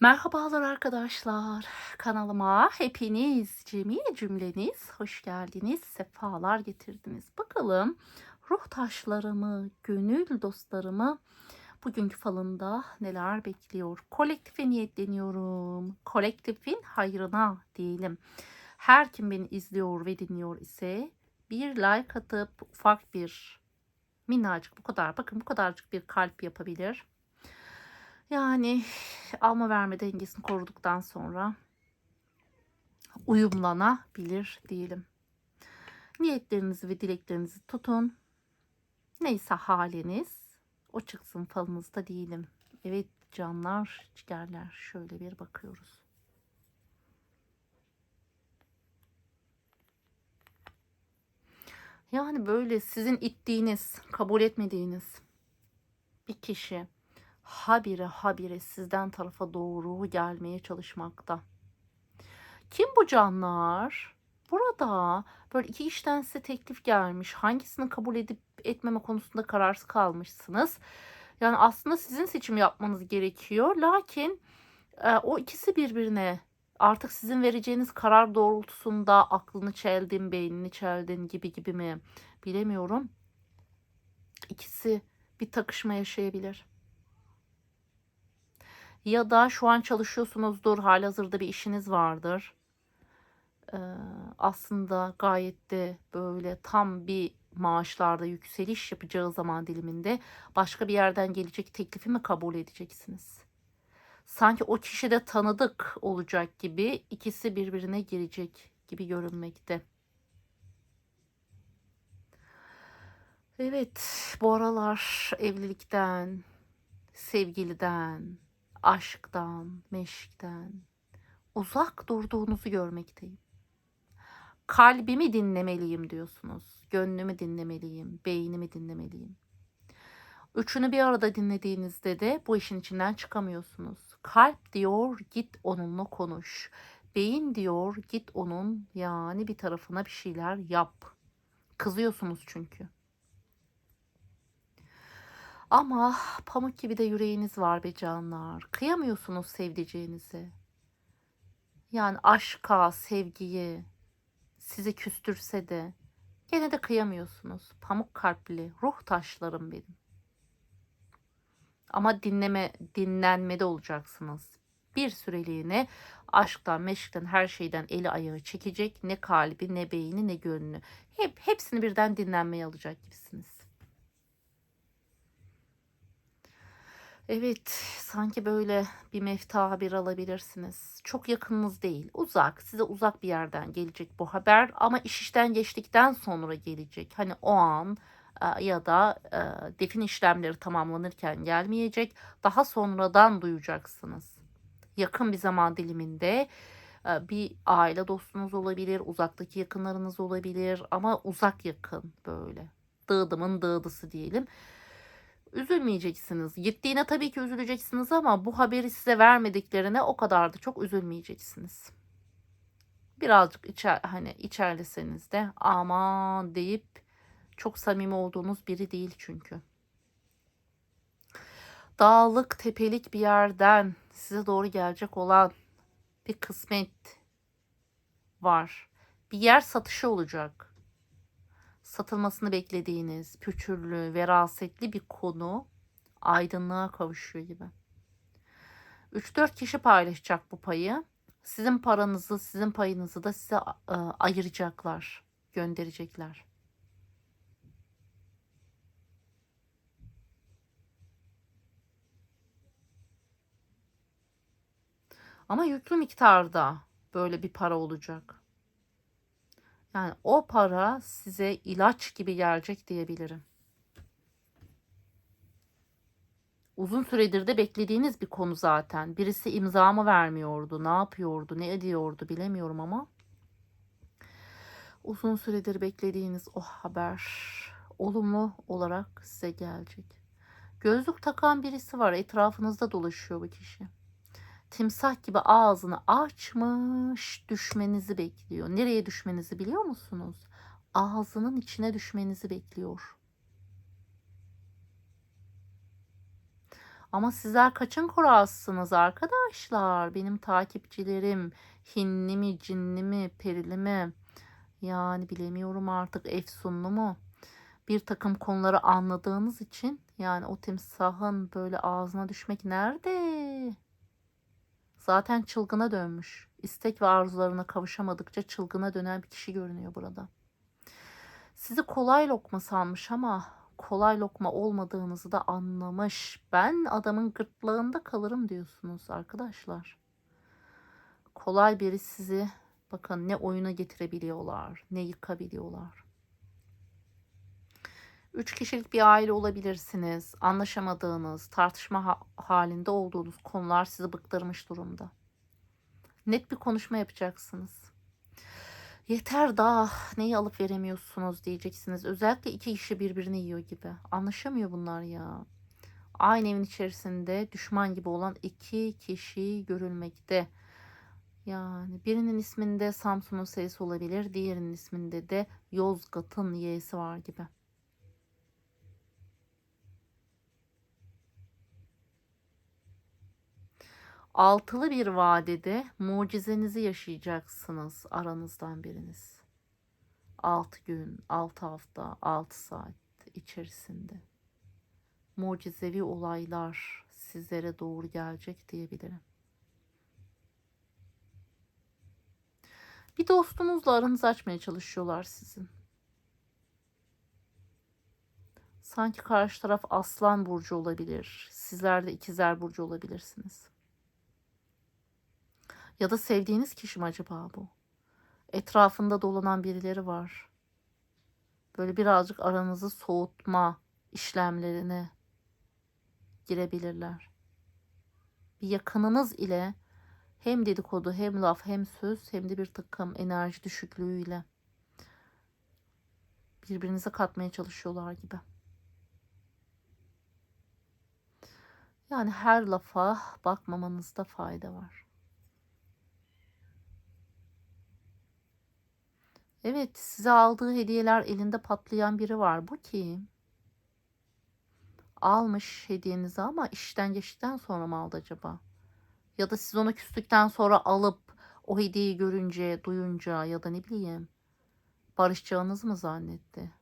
Merhabalar arkadaşlar. Kanalıma hepiniz cemi cümleniz hoş geldiniz. Sefalar getirdiniz. Bakalım ruh taşlarımı, gönül dostlarımı bugünkü falında neler bekliyor? Kolektife niyetleniyorum. Kolektifin hayrına diyelim. Her kim beni izliyor ve dinliyor ise bir like atıp ufak bir minnacık bu kadar bakın bu kadarcık bir kalp yapabilir. Yani alma verme dengesini koruduktan sonra uyumlanabilir diyelim. Niyetlerinizi ve dileklerinizi tutun. Neyse haliniz o çıksın falınızda diyelim. Evet canlar, ciğerler şöyle bir bakıyoruz. Yani böyle sizin ittiğiniz, kabul etmediğiniz bir kişi habire habire sizden tarafa doğru gelmeye çalışmakta. Kim bu canlar? Burada böyle iki işten size teklif gelmiş. Hangisini kabul edip etmeme konusunda kararsız kalmışsınız. Yani aslında sizin seçim yapmanız gerekiyor. Lakin e, o ikisi birbirine artık sizin vereceğiniz karar doğrultusunda aklını çeldin, beynini çeldin gibi gibi mi bilemiyorum. İkisi bir takışma yaşayabilir ya da şu an çalışıyorsunuzdur, halihazırda bir işiniz vardır. Ee, aslında gayet de böyle tam bir maaşlarda yükseliş yapacağı zaman diliminde başka bir yerden gelecek teklifi mi kabul edeceksiniz? Sanki o kişi de tanıdık olacak gibi ikisi birbirine girecek gibi görünmekte. Evet, bu aralar evlilikten, sevgiliden, aşktan, meşkten uzak durduğunuzu görmekteyim. Kalbimi dinlemeliyim diyorsunuz. Gönlümü dinlemeliyim, beynimi dinlemeliyim. Üçünü bir arada dinlediğinizde de bu işin içinden çıkamıyorsunuz. Kalp diyor git onunla konuş. Beyin diyor git onun yani bir tarafına bir şeyler yap. Kızıyorsunuz çünkü. Ama pamuk gibi de yüreğiniz var be canlar. Kıyamıyorsunuz sevdiceğinizi. Yani aşka, sevgiyi sizi küstürse de gene de kıyamıyorsunuz. Pamuk kalpli ruh taşlarım benim. Ama dinleme, dinlenmede olacaksınız. Bir süreliğine aşktan, meşkten, her şeyden eli ayağı çekecek. Ne kalbi, ne beyni, ne gönlü. Hep hepsini birden dinlenmeye alacak gibisiniz. Evet, sanki böyle bir mefta haber alabilirsiniz. Çok yakınınız değil, uzak, size uzak bir yerden gelecek bu haber ama iş işten geçtikten sonra gelecek. Hani o an e, ya da e, defin işlemleri tamamlanırken gelmeyecek. Daha sonradan duyacaksınız. Yakın bir zaman diliminde e, bir aile dostunuz olabilir, uzaktaki yakınlarınız olabilir ama uzak yakın böyle. Dığdımın dığdısı diyelim üzülmeyeceksiniz. Gittiğine tabii ki üzüleceksiniz ama bu haberi size vermediklerine o kadar da çok üzülmeyeceksiniz. Birazcık içer, hani içerleseniz de aman deyip çok samimi olduğunuz biri değil çünkü. Dağlık, tepelik bir yerden size doğru gelecek olan bir kısmet var. Bir yer satışı olacak satılmasını beklediğiniz püçürlü, verasetli bir konu aydınlığa kavuşuyor gibi. 3-4 kişi paylaşacak bu payı. Sizin paranızı, sizin payınızı da size e, ayıracaklar, gönderecekler. Ama yüklü miktarda böyle bir para olacak. Yani o para size ilaç gibi gelecek diyebilirim. Uzun süredir de beklediğiniz bir konu zaten. Birisi imza mı vermiyordu, ne yapıyordu, ne ediyordu bilemiyorum ama uzun süredir beklediğiniz o haber olumlu olarak size gelecek. Gözlük takan birisi var. Etrafınızda dolaşıyor bu kişi timsah gibi ağzını açmış düşmenizi bekliyor. Nereye düşmenizi biliyor musunuz? Ağzının içine düşmenizi bekliyor. Ama sizler kaçın kurasısınız arkadaşlar? Benim takipçilerim hinli mi, cinli mi, perili mi? Yani bilemiyorum artık efsunlu mu? Bir takım konuları anladığınız için yani o timsahın böyle ağzına düşmek nerede? Zaten çılgına dönmüş. İstek ve arzularına kavuşamadıkça çılgına dönen bir kişi görünüyor burada. Sizi kolay lokma sanmış ama kolay lokma olmadığınızı da anlamış. Ben adamın gırtlağında kalırım diyorsunuz arkadaşlar. Kolay biri sizi bakın ne oyuna getirebiliyorlar, ne yıkabiliyorlar. Üç kişilik bir aile olabilirsiniz. Anlaşamadığınız, tartışma ha- halinde olduğunuz konular sizi bıktırmış durumda. Net bir konuşma yapacaksınız. Yeter daha neyi alıp veremiyorsunuz diyeceksiniz. Özellikle iki kişi birbirini yiyor gibi. Anlaşamıyor bunlar ya. Aynı evin içerisinde düşman gibi olan iki kişi görülmekte. Yani birinin isminde Samsun'un S'si olabilir. Diğerinin isminde de Yozgat'ın Y'si var gibi. Altılı bir vadede mucizenizi yaşayacaksınız aranızdan biriniz. 6 gün, 6 hafta, 6 saat içerisinde mucizevi olaylar sizlere doğru gelecek diyebilirim. Bir dostunuzla aranızı açmaya çalışıyorlar sizin. Sanki karşı taraf Aslan burcu olabilir. Sizler de ikizler burcu olabilirsiniz. Ya da sevdiğiniz kişi mi acaba bu? Etrafında dolanan birileri var. Böyle birazcık aranızı soğutma işlemlerine girebilirler. Bir yakınınız ile hem dedikodu hem laf hem söz hem de bir takım enerji düşüklüğüyle birbirinize katmaya çalışıyorlar gibi. Yani her lafa bakmamanızda fayda var. Evet, size aldığı hediyeler elinde patlayan biri var. Bu kim? Almış hediyenizi ama işten geçtikten sonra mı aldı acaba? Ya da siz ona küstükten sonra alıp o hediyeyi görünce, duyunca ya da ne bileyim barışacağınızı mı zannetti?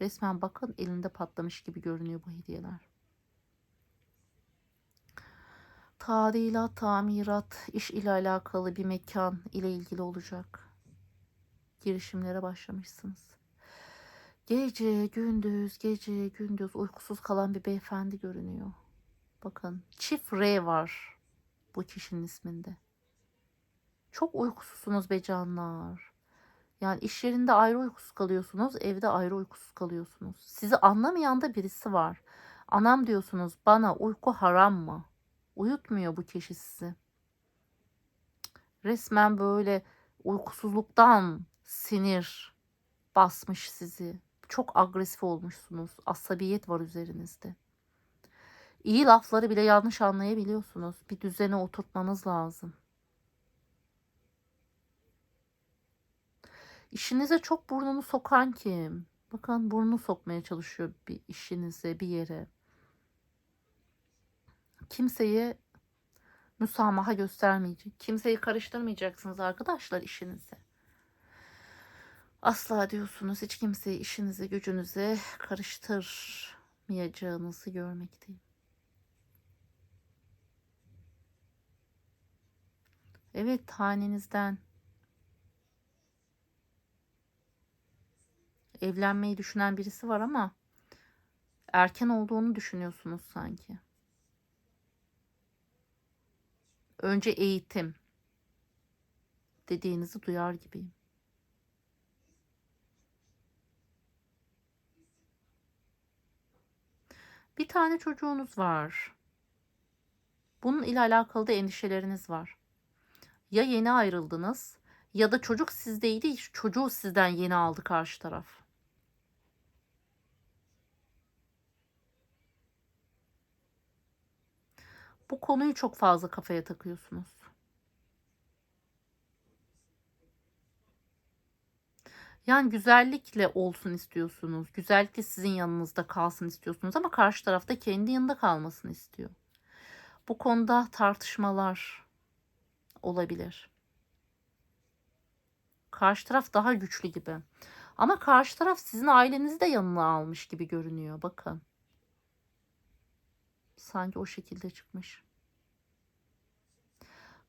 Resmen bakın elinde patlamış gibi görünüyor bu hediyeler. Tadilat, tamirat, iş ile alakalı bir mekan ile ilgili olacak girişimlere başlamışsınız. Gece, gündüz, gece, gündüz uykusuz kalan bir beyefendi görünüyor. Bakın çift R var bu kişinin isminde. Çok uykusuzsunuz be canlar. Yani iş yerinde ayrı uykusuz kalıyorsunuz, evde ayrı uykusuz kalıyorsunuz. Sizi anlamayan da birisi var. Anam diyorsunuz bana uyku haram mı? Uyutmuyor bu kişi sizi. Resmen böyle uykusuzluktan sinir basmış sizi. Çok agresif olmuşsunuz. Asabiyet var üzerinizde. İyi lafları bile yanlış anlayabiliyorsunuz. Bir düzene oturtmanız lazım. İşinize çok burnunu sokan kim? Bakın burnunu sokmaya çalışıyor bir işinize, bir yere. Kimseye müsamaha göstermeyecek. Kimseyi karıştırmayacaksınız arkadaşlar işinize. Asla diyorsunuz hiç kimseyi işinize gücünüze karıştırmayacağınızı görmekteyim. Evet hanenizden evlenmeyi düşünen birisi var ama erken olduğunu düşünüyorsunuz sanki. Önce eğitim dediğinizi duyar gibiyim. Bir tane çocuğunuz var. Bunun ile alakalı da endişeleriniz var. Ya yeni ayrıldınız ya da çocuk sizdeydi, çocuğu sizden yeni aldı karşı taraf. Bu konuyu çok fazla kafaya takıyorsunuz. Yani güzellikle olsun istiyorsunuz. Güzellikle sizin yanınızda kalsın istiyorsunuz ama karşı tarafta kendi yanında kalmasını istiyor. Bu konuda tartışmalar olabilir. Karşı taraf daha güçlü gibi. Ama karşı taraf sizin ailenizi de yanına almış gibi görünüyor. Bakın. Sanki o şekilde çıkmış.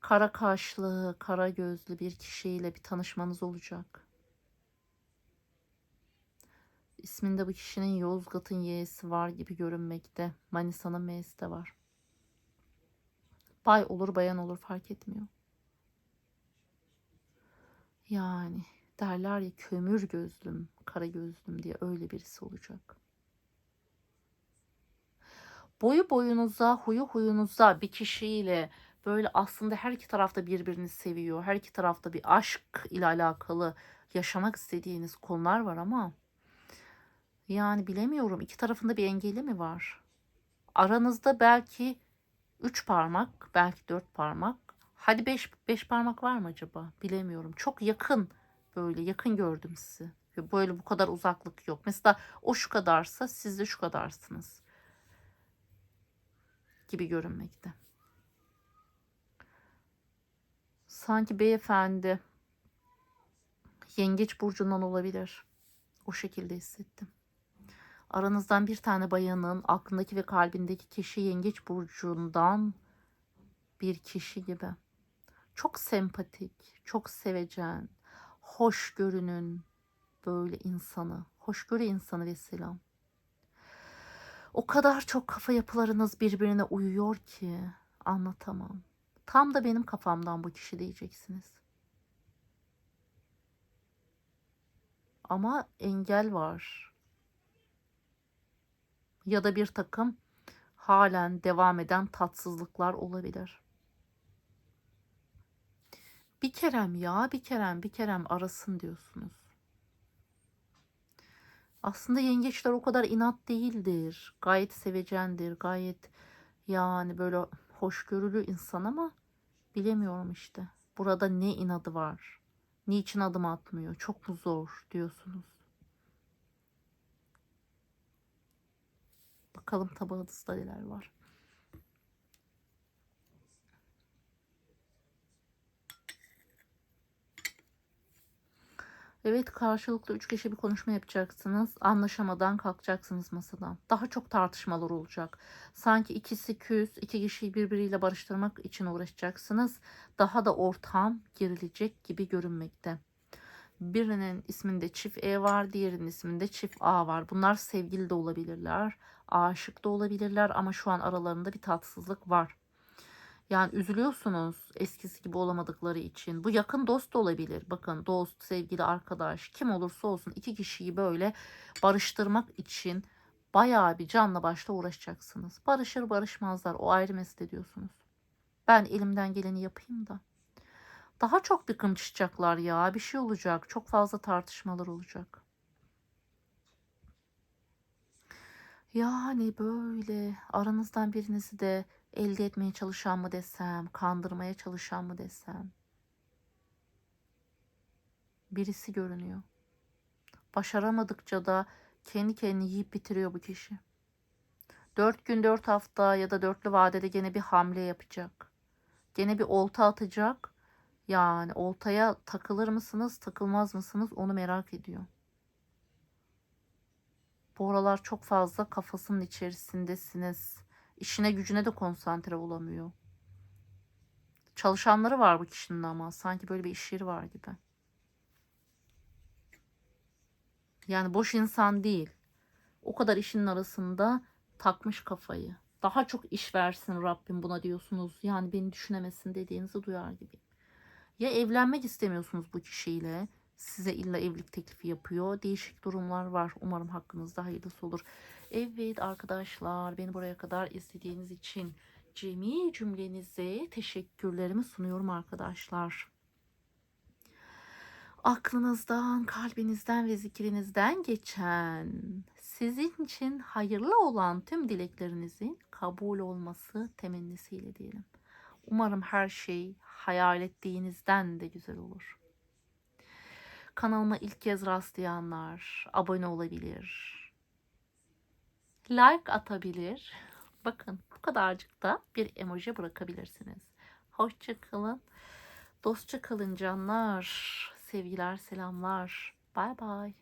Kara kaşlı, kara gözlü bir kişiyle bir tanışmanız olacak. İsminde bu kişinin Yozgat'ın Y'si var gibi görünmekte. Manisa'nın M'si de var. Bay olur bayan olur fark etmiyor. Yani derler ya kömür gözlüm, kara gözlüm diye öyle birisi olacak. Boyu boyunuza, huyu huyunuza bir kişiyle böyle aslında her iki tarafta birbirini seviyor. Her iki tarafta bir aşk ile alakalı yaşamak istediğiniz konular var ama yani bilemiyorum iki tarafında bir engeli mi var? Aranızda belki üç parmak, belki dört parmak. Hadi beş, beş parmak var mı acaba? Bilemiyorum. Çok yakın böyle yakın gördüm sizi. Böyle bu kadar uzaklık yok. Mesela o şu kadarsa siz de şu kadarsınız. Gibi görünmekte. Sanki beyefendi yengeç burcundan olabilir. O şekilde hissettim. Aranızdan bir tane bayanın aklındaki ve kalbindeki kişi yengeç burcundan bir kişi gibi. Çok sempatik, çok sevecen, hoş görünün böyle insanı, hoşgörü insanı veselam. O kadar çok kafa yapılarınız birbirine uyuyor ki anlatamam. Tam da benim kafamdan bu kişi diyeceksiniz. Ama engel var. Ya da bir takım halen devam eden tatsızlıklar olabilir. Bir kerem ya bir kerem bir kerem arasın diyorsunuz. Aslında yengeçler o kadar inat değildir. Gayet sevecendir. Gayet yani böyle hoşgörülü insan ama bilemiyorum işte. Burada ne inadı var? Niçin adım atmıyor? Çok mu zor diyorsunuz. Bakalım tabağınızda neler var. Evet karşılıklı üç kişi bir konuşma yapacaksınız. Anlaşamadan kalkacaksınız masadan. Daha çok tartışmalar olacak. Sanki ikisi küs, iki kişiyi birbiriyle barıştırmak için uğraşacaksınız. Daha da ortam gerilecek gibi görünmekte. Birinin isminde çift E var, diğerinin isminde çift A var. Bunlar sevgili de olabilirler, aşık da olabilirler ama şu an aralarında bir tatsızlık var. Yani üzülüyorsunuz eskisi gibi olamadıkları için. Bu yakın dost olabilir. Bakın dost, sevgili, arkadaş kim olursa olsun iki kişiyi böyle barıştırmak için bayağı bir canla başla uğraşacaksınız. Barışır barışmazlar o ayrı mesele diyorsunuz. Ben elimden geleni yapayım da. Daha çok bir kımçacaklar ya bir şey olacak. Çok fazla tartışmalar olacak. Yani böyle aranızdan birinizi de elde etmeye çalışan mı desem, kandırmaya çalışan mı desem. Birisi görünüyor. Başaramadıkça da kendi kendini yiyip bitiriyor bu kişi. Dört gün, dört hafta ya da dörtlü vadede gene bir hamle yapacak. Gene bir olta atacak. Yani oltaya takılır mısınız, takılmaz mısınız onu merak ediyor. Bu aralar çok fazla kafasının içerisindesiniz. İşine gücüne de konsantre olamıyor. Çalışanları var bu kişinin ama sanki böyle bir iş yeri var gibi. Yani boş insan değil. O kadar işinin arasında takmış kafayı. Daha çok iş versin Rabbim buna diyorsunuz. Yani beni düşünemesin dediğinizi duyar gibi. Ya evlenmek istemiyorsunuz bu kişiyle size illa evlilik teklifi yapıyor. Değişik durumlar var. Umarım hakkınızda hayırlısı olur. Evet arkadaşlar beni buraya kadar izlediğiniz için cemi cümlenize teşekkürlerimi sunuyorum arkadaşlar. Aklınızdan, kalbinizden ve zikrinizden geçen sizin için hayırlı olan tüm dileklerinizin kabul olması temennisiyle diyelim. Umarım her şey hayal ettiğinizden de güzel olur. Kanalıma ilk kez rastlayanlar abone olabilir. Like atabilir. Bakın Bu kadarcık da bir emoji bırakabilirsiniz. Hoşça kalın. Dostça kalın canlar. Sevgiler, selamlar. Bay bay.